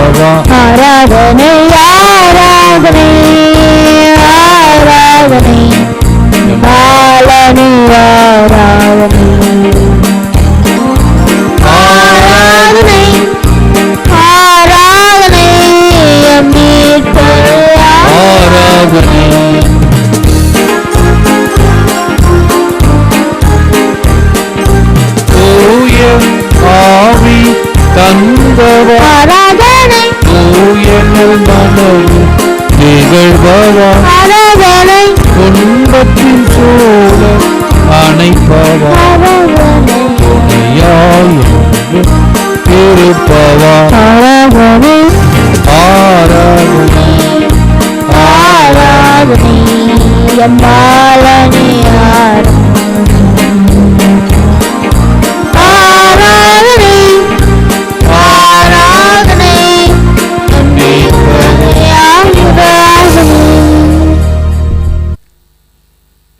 ஆராதனை ஆராதனை ஆராதனை பாலனி ஆராதனை. ஆராதனை ஆராதனை எம் மீட்பர் ஆராதனை. தூய ஆவி தந்தவா ஆராதனை தூயங்கள் மனது நிகழ்பவா ஆராதனை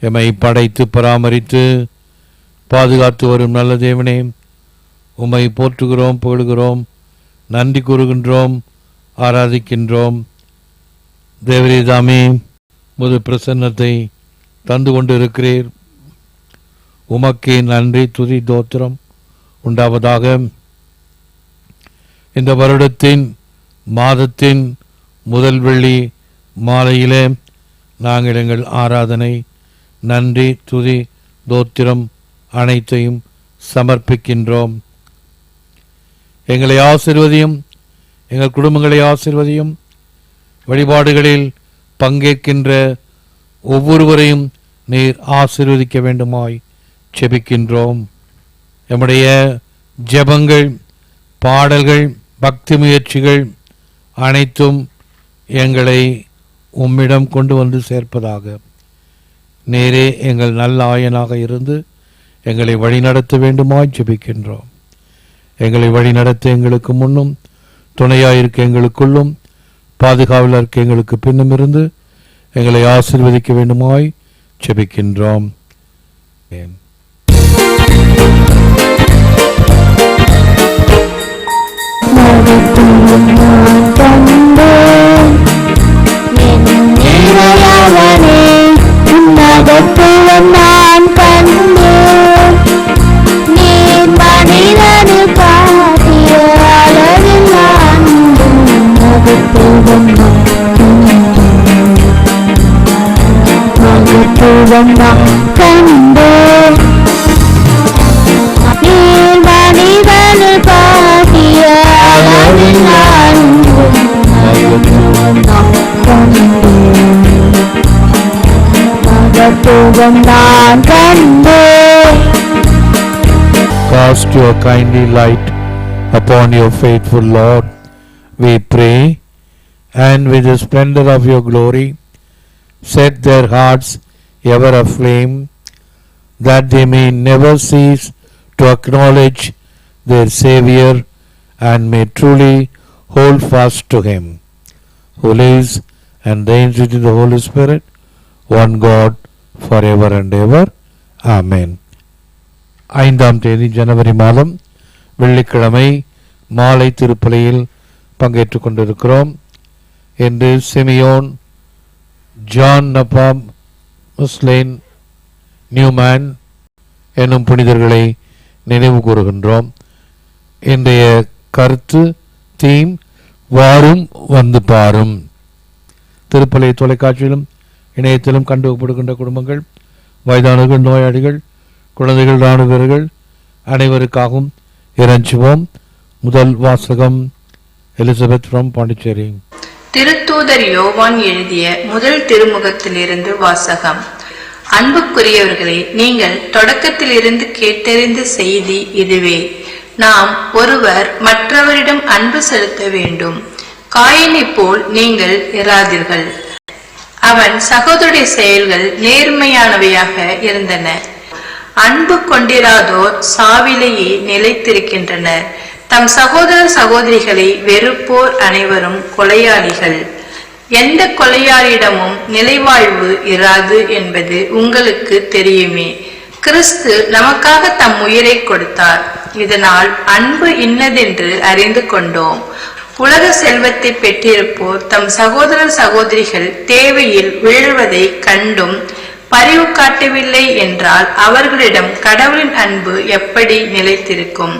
எம்மை படைத்து பராமரித்து பாதுகாத்து வரும் நல்ல தேவனே உம்மை போற்றுகிறோம் புகழுகிறோம் நன்றி கூறுகின்றோம் ஆராதிக்கின்றோம். தேவரீதாமே முது பிரசன்னத்தை தந்து கொண்டு இருக்கிறீர் உமக்கு நன்றி துதி தோத்திரம் உண்டாவதாக. இந்த வருடத்தின் மாதத்தின் முதல் வெள்ளி மாலையிலே நாங்கள் எங்கள் ஆராதனை நன்றி துதி தோத்திரம் அனைத்தையும் சமர்ப்பிக்கின்றோம். எங்களை ஆசிர்வதியும் எங்கள் குடும்பங்களை ஆசிர்வதியும் வழிபாடுகளில் பங்கேற்கின்ற ஒவ்வொருவரையும் நீர் ஆசிர்வதிக்க வேண்டுமாய் செபிக்கின்றோம். எம்முடைய ஜெபங்கள் பாடல்கள் பக்தி முயற்சிகள் அனைத்தும் எங்களை உம்மிடம் கொண்டு வந்து சேர்ப்பதாக. நேரே எங்கள் நல்ல ஆயனாக இருந்து எங்களை வழிநடத்த வேண்டுமாய் ஜெபிக்கின்றோம். எங்களை வழிநடத்த எங்களுக்கு முன்னும் துணையாயிருக்க எங்களுக்குள்ளும் பாதுகாவலர் இருக்க எங்களுக்கு பின்னும் இருந்து எங்களை ஆசீர்வதிக்க வேண்டுமாய் ஜெபிக்கின்றோம். ஏன் நான் நான் கண்டு. நீர் மனிதனு காட்டிய அளவில் அன்பும் மகத்துவம் நான் மகத்துவம் நான் மகத்துவம் நான் கண்டேன் Cast your kindly light upon your faithful Lord, we pray, and with the splendor of your glory, set their hearts ever aflame, that they may never cease to acknowledge their Saviour and may truly hold fast to Him, who lives and reigns with the Holy Spirit, one God, for ever and ever amen ஐந்தாம் தேதி ஜனவரி மாதம் வெள்ளிக்கிழமை மாலை திருப்பலியில் பங்கேற்று கொண்டிருக்கிறோம். என்று Simeon John Nabam முஸ்லேன் Newman என்னும் புனிதர்களை நினைவு கூறுகின்றோம். இன்றைய கருத்து தீம் வாரும் வந்து பாரும். திருப்பலை தொலைக்காட்சியிலும் இணையத்திலும் கண்டுபிடுகின்ற குடும்பங்கள் வயதானவர்கள் நோயாளிகள் குழந்தைகள் இராணுவர்கள் அனைவருக்காகவும் இறைஞ்சுவோம். முதல் வாசகம் எலிசபெத் ஃப்ரம் பாண்டிச்சேரி. திருத்தூதர் யோவான் எழுதிய முதல் திருமுகத்திலிருந்து வாசகம். அன்புக்குரியவர்களே நீங்கள் தொடக்கத்திலிருந்து கேட்டறிந்த செய்தி இதுவே. நாம் ஒருவர் மற்றவரிடம் அன்பு செலுத்த வேண்டும். காயினை போல் நீங்கள் இராதீர்கள். அவன் சகோதரிய செயல்கள் நேர்மையானவையாக இருந்தன. அன்பு கொண்டிராதோர் சாவிலேயே நிலைத்திருக்கின்றனர். தம் சகோதர சகோதரிகளை வெறுப்போர் அனைவரும் கொலையாளிகள். எந்த கொலையாளியிடமும் நிலைவாழ்வு இராது என்பது உங்களுக்கு தெரியுமே. கிறிஸ்து நமக்காக தம் உயிரை கொடுத்தார். இதனால் அன்பு இன்னதென்று அறிந்து கொண்டோம். உலக செல்வத்தை பெற்றிருப்போர் தம் சகோதர சகோதரிகள் தேவையில் வீழ்வதை கண்டும் பரிவு காட்டவில்லை என்றால் அவர்களிடம் கடவுளின் அன்பு எப்படி நிலைத்திருக்கும்?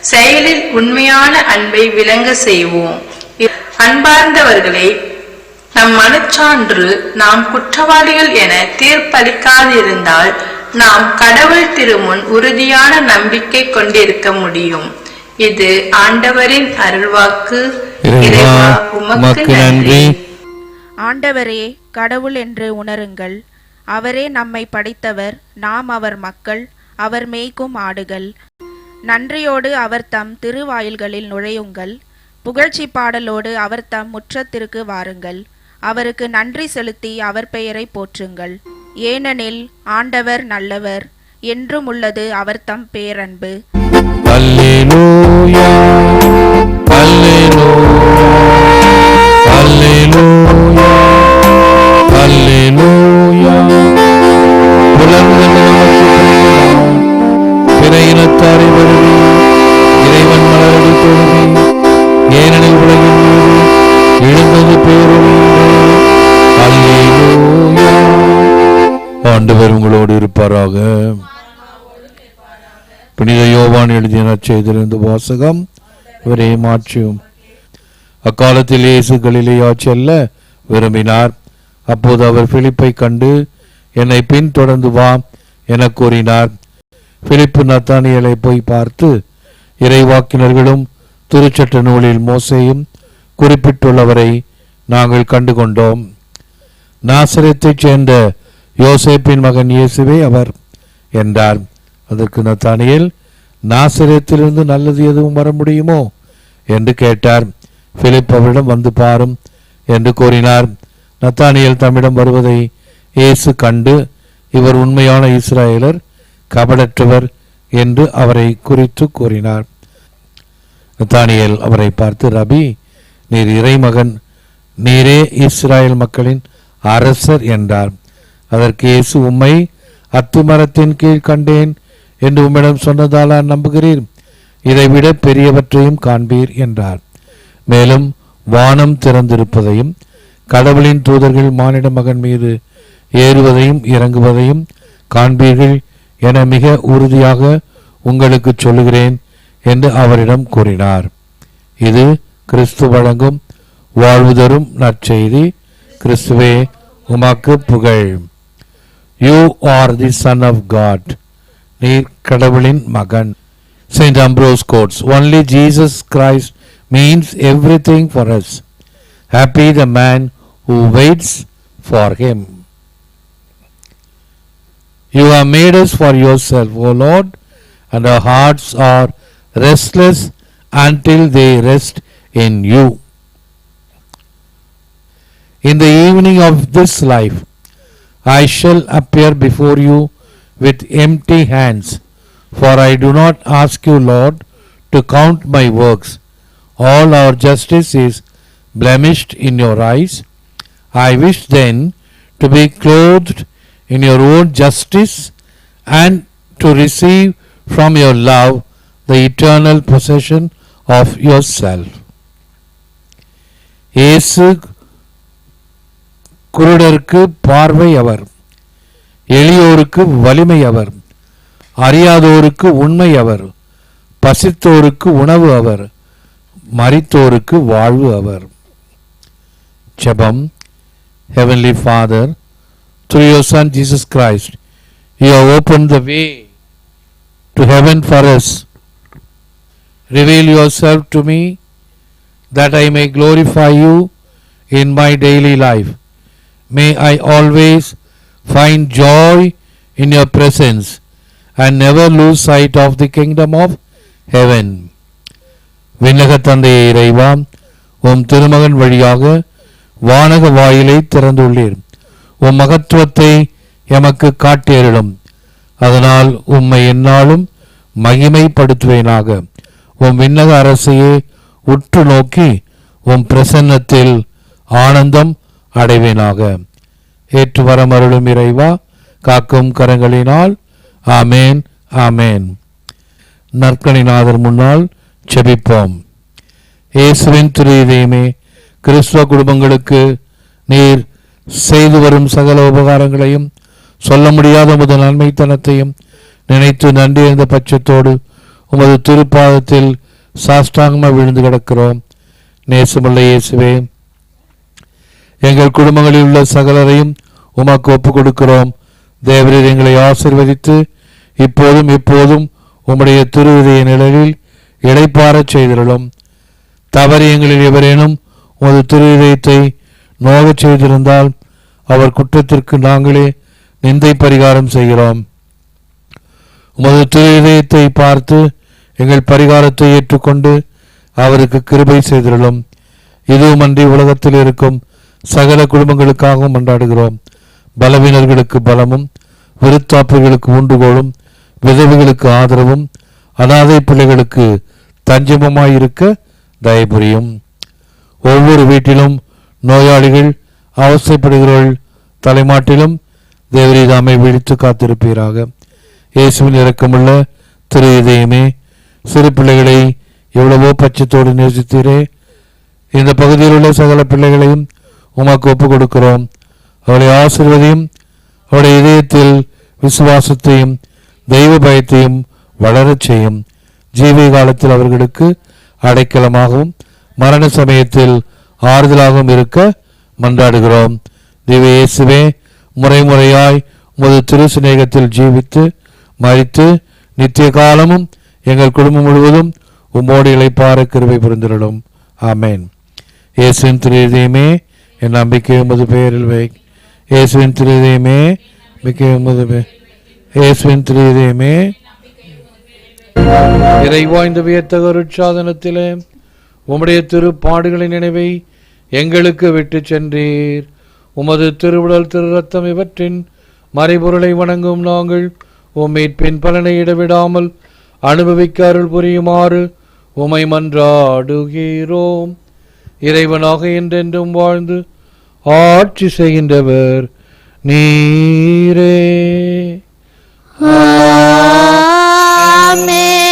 செயலில் உண்மையான அன்பை விளங்க செய்வோம். அன்பார்ந்தவர்களே நம் மனச்சான்று நாம் குற்றவாளிகள் என தீர்ப்பளிக்காதிருந்தால் நாம் கடவுள் திருமுன் உறுதியான நம்பிக்கை கொண்டிருக்க முடியும். இது ஆண்டவரின் அருள்வாக்கு. உமக்கு நன்றி. ஆண்டவரே கடவுள் என்று உணருங்கள். அவரே நம்மை படைத்தவர். நாம் அவர் மக்கள். அவர் மேய்க்கும் ஆடுகள். நன்றியோடு அவர் தம் திருவாயில்களில் நுழையுங்கள். புகழ்ச்சி பாடலோடு அவர் தம் முற்றத்திற்கு வாருங்கள். அவருக்கு நன்றி செலுத்தி அவர் பெயரை போற்றுங்கள். ஏனெனில் ஆண்டவர் நல்லவர். என்றும் உள்ளது அவர் தம் பேரன்பு. அல்லேலூயா அல்லேலூயா அல்லேலூயா அல்லேலூயா பிறகுதான். பிற இனத்தாரை வருவி இறைவன் மலரடி தொழுவி ஏனெனில் உலகின் மீது எழுந்தது அல்லேலூயா ஆண்டவர் உங்களோடு இருப்பாராக புனித யோவான் எழுதிய நற்செய்திலிருந்து வாசகம். இவரே மாற்றியும். அக்காலத்தில் இயேசு கலிலேயா செல்ல விரும்பினார். அப்போது அவர் பிலிப்பை கண்டு என்னை பின்தொடர்ந்து வா என கூறினார். பிலிப்பு நத்தானியலை போய் பார்த்து இறைவாக்கினர்களும் திருச்சட்ட நூலில் மோசையும் குறிப்பிட்டுள்ளவரை நாங்கள் கண்டுகொண்டோம். நாசரத்தைச் சேர்ந்த யோசேப்பின் மகன் இயேசுவே அவர் என்றார். அதற்கு நத்தானியல் நாசிரியத்திலிருந்து நல்லது எதுவும் வர முடியுமோ? என்று கேட்டார். பிலிப் அவரிடம் வந்து பாரும் என்று கூறினார். நத்தானியல் தம்மிடம் வருவதை இயேசு கண்டு இவர் உண்மையான இஸ்ராயலர் கபடற்றவர் என்று அவரை குறித்து கூறினார். நத்தானியல் அவரை பார்த்து ரபி நீர் இறைமகன் நீரே இஸ்ராயல் மக்களின் அரசர் என்றார். அதற்கு இயேசு உம்மை அத்துமரத்தின் கீழ் கண்டேன் என்று உம்மிடம் சொன்னதாலா நம்புகிறீர் இதைவிட பெரியவற்றையும் காண்பீர் என்றார். மேலும் வானம் திறந்திருப்பதையும் கடவுளின் தூதர்கள் மானிட மகன் மீது ஏறுவதையும் இறங்குவதையும் காண்பீர்கள் என மிக உறுதியாக உங்களுக்கு சொல்லுகிறேன் என்று அவரிடம் கூறினார். இது கிறிஸ்து வழங்கும் வாழ்வு தரும் நற்செய்தி. கிறிஸ்துவே உமாக்கு புகழ். You are the son of God நீர் கடவுளின் மகன் saint Ambrose God's only Jesus Christ means everything for us happy the man who waits for him You have made us for yourself, O Lord, and our hearts are restless until they rest in you. In the evening of this life, I shall appear before you with empty hands, for I do not ask you, Lord, to count my works. All our justice is blemished in your eyes. I wish then to be clothed in your own justice and to receive from your love the eternal possession of yourself. இயேசு குருடருக்கு பார்வை அவர் எளியோருக்கு வலிமை அவர் அறியாதோருக்கு உண்மை அவர் பசித்தோருக்கு உணவு அவர் மரித்தோருக்கு வாழ்வு அவர் ஜெபம் Heavenly Father, through your Son Jesus Christ, you have opened the way to heaven for us. Reveal yourself to me that I may glorify you in my daily life. May I always find joy in your presence and never lose sight of the kingdom of heaven. விண்ணக தந்தையை இறைவா உம் திருமகன் வழியாக வானக வாயிலை திறந்துள்ளீர். உம் மகத்துவத்தை எமக்கு காட்டியரிடும் அதனால் உம்மை என்னாலும் மகிமைப்படுத்துவேனாக. உம் விண்ணக அரசையே உற்று நோக்கி உம் பிரசன்னத்தில் ஆனந்தம் அடைவேனாக. ஏற்று வரமருளும் இறைவா காக்கும் கரங்களினால். ஆமேன் ஆமேன். நற்கணிநாதர் முன்னால் செபிப்போம் இயேசுவின் திரு இதயமே கிறிஸ்துவ குடும்பங்களுக்கு நீர் செய்து வரும் சகல உபகாரங்களையும் சொல்ல முடியாத உமது நன்மைத்தனத்தையும் நினைத்து நன்றி இருந்த பட்சத்தோடு உமது திருப்பாதத்தில் சாஷ்டாங்கமாக விழுந்து கிடக்கிறோம். நேசமல்ல இயேசுவே எங்கள் குடும்பங்களில் உள்ள சகலரையும் உமக்கு ஒப்புக் கொடுக்கிறோம் தேவரீர் எங்களை ஆசிர்வதித்து இப்போதும் இப்போதும் உம்முடைய திருவிதைய நிழலில் இடைப்பாறச் செய்திருளும். தவறு எங்களில் எவரேனும் உமது திருவிதயத்தை நோகச் செய்திருந்தால் அவர் குற்றத்திற்கு நாங்களே நிந்தை பரிகாரம் செய்கிறோம். உமது திருவிதயத்தை பார்த்து எங்கள் பரிகாரத்தை ஏற்றுக்கொண்டு அவருக்கு கிருபை செய்திருளும். இதுவுமன்றி உலகத்தில் இருக்கும் சகல குடும்பங்களுக்காகவும் கொண்டாடுகிறோம் பலவீனர்களுக்கு பலமும் விருத்தாப்புகளுக்கு உண்டுகோளும் விதவைகளுக்கு ஆதரவும் அனாதை பிள்ளைகளுக்கு தஞ்சமுமாயிருக்க தயபுரியும். ஒவ்வொரு வீட்டிலும் நோயாளிகள் அவசைப்படுகிறவர்கள் தலைமாட்டிலும் தேவரீதாமை விழித்து காத்திருப்பீராக. இயேசுவின் இறக்கமுள்ள திரு இதயமே சிறு பிள்ளைகளை எவ்வளவோ பட்சத்தோடு நேசித்தீரே. இந்த பகுதியில் உள்ள சகல பிள்ளைகளையும் உமக்கு ஒப்புக் கொடுக்கிறோம் அவளை ஆசிர்வதையும் அவருடைய இதயத்தில் விசுவாசத்தையும் தெய்வ பயத்தையும் வளரச் செய்யும். ஜீவிய காலத்தில் அவர்களுக்கு அடைக்கலமாகவும் மரண சமயத்தில் ஆறுதலாகவும் இருக்க மன்றாடுகிறோம். தெய்வ இயேசுவே முறை முறையாய் உமது திரு சிநேகத்தில் ஜீவித்து மறித்து நித்திய காலமும் எங்கள் குடும்பம் முழுவதும் உம்மோடு இழைப்பார கிருவை புரிந்திருளும் ஆமேன். இயேசுவின் திரு இதயமே என் நம்பிக்கை உமது பெயரில் வை. இயேசுவின் திருதயமே நம்பிக்கை உமது பெ- இயேசுவின் திருதயமே. இறைவா இந்த வியத்தக உற்சாதனத்திலே உம்முடைய திருப்பாடுகளின் நினைவை எங்களுக்கு விட்டு சென்றீர். உமது திருவுடல் திரு ரத்தம் இவற்றின் மறைபொருளை வணங்கும் நாங்கள் உம்மீட்பின் பலனை இடவிடாமல் அனுபவிக்க அருள் புரியுமாறு உமை மன்றாடுகிறோம். இறைவனாக என்றென்றும் வாழ்ந்து ஆட்சி செய்கின்றவர் நீரே. ஆமென்.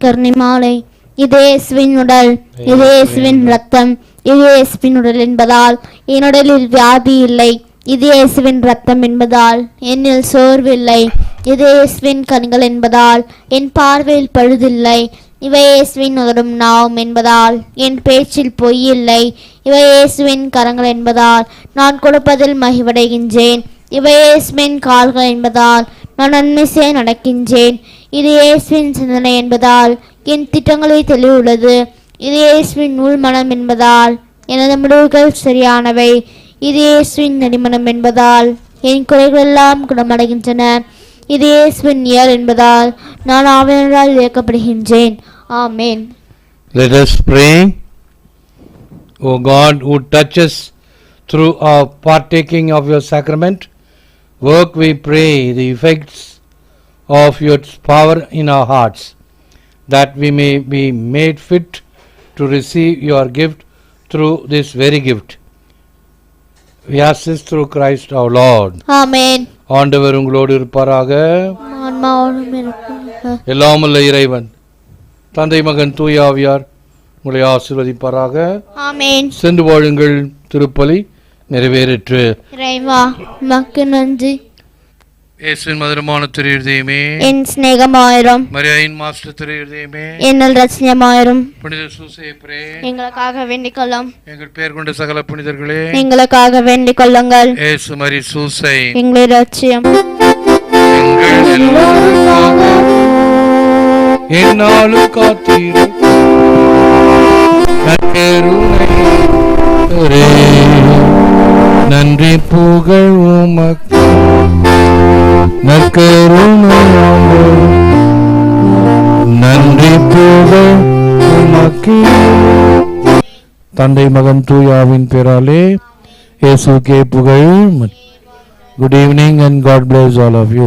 நற்கருணை மாலை. இது இயேசுவின் உடல் இது இயேசுவின் ரத்தம் இது இயேசுவின் உடல் என்பதால் என் உடலில் வியாதி இல்லை. இது இயேசுவின் ரத்தம் என்பதால் என்னில் சோர்வில்லை இது இயேசுவின் கண்கள் என்பதால் என் பார்வையில் பழுதில்லை. இவை இயேசுவின் உதடும் நாவும் என்பதால் என் பேச்சில் பொய் இல்லை. இவை இயேசுவின் கரங்கள் என்பதால் நான் கொடுப்பதில் மகிவடைகின்றேன் இவை இயேசுவின் கால்கள் என்பதால் நான் நன்மை செய்ய நடக்கின்றேன். இது இயேசுவின் சிந்தனை என்பதால் என் திட்டங்களில் தெளிவுள்ளது. இது இயேசுவின் நூல் மனம் என்பதால் எனது முடிவுகள் சரியானவை. இது இயேசுவின் நடிமனம் என்பதால் என் குறைகள் எல்லாம் குணமடைகின்றன. இது இயேசுவின் இயல் என்பதால் நான் ஆவியனரால் இயக்கப்படுகின்றேன். ஆமேன். Let us pray. O God, who touches through our partaking of your sacrament, work, we pray, the effects of your power in our hearts, that we may be made fit to receive your gift through this very gift. We ask this through Christ our Lord. ஆமென் ஆண்டவர் உங்களோடு இருப்பாராக இருப்பாராக. எல்லாமல்ல இறைவன் தந்தை மகன் தூயாவியார் உங்களை ஆசீர்வதிப்பாராக சென்று வாழுங்கள் திருப்பலி நிறைவேறிற்று நன்றி இயேசுவின் மதுரமான திரு இருதயமே என் சிநேகமாயிரும். மரியாயின் மாஸ்டர் திரு இருதயமே என்னல் ரச்சனையமாயிரும் புனித சூசேப்ரே எங்களுக்காக வேண்டிக் கொள்ளும். எங்கள் பெயர் கொண்ட சகல புனிதர்களே. எங்களுக்காக வேண்டிக் கொள்ளுங்கள். இயேசு மரி சூசை. எங்களை நன்றி புகழ் உமக்கு. நற்கருணையாளரே, நன்றி புகழ் உமக்கு. தந்தை மகன் தூயாவின் பேராலே இயேசுக்கே புகழ். Good evening and God bless all of you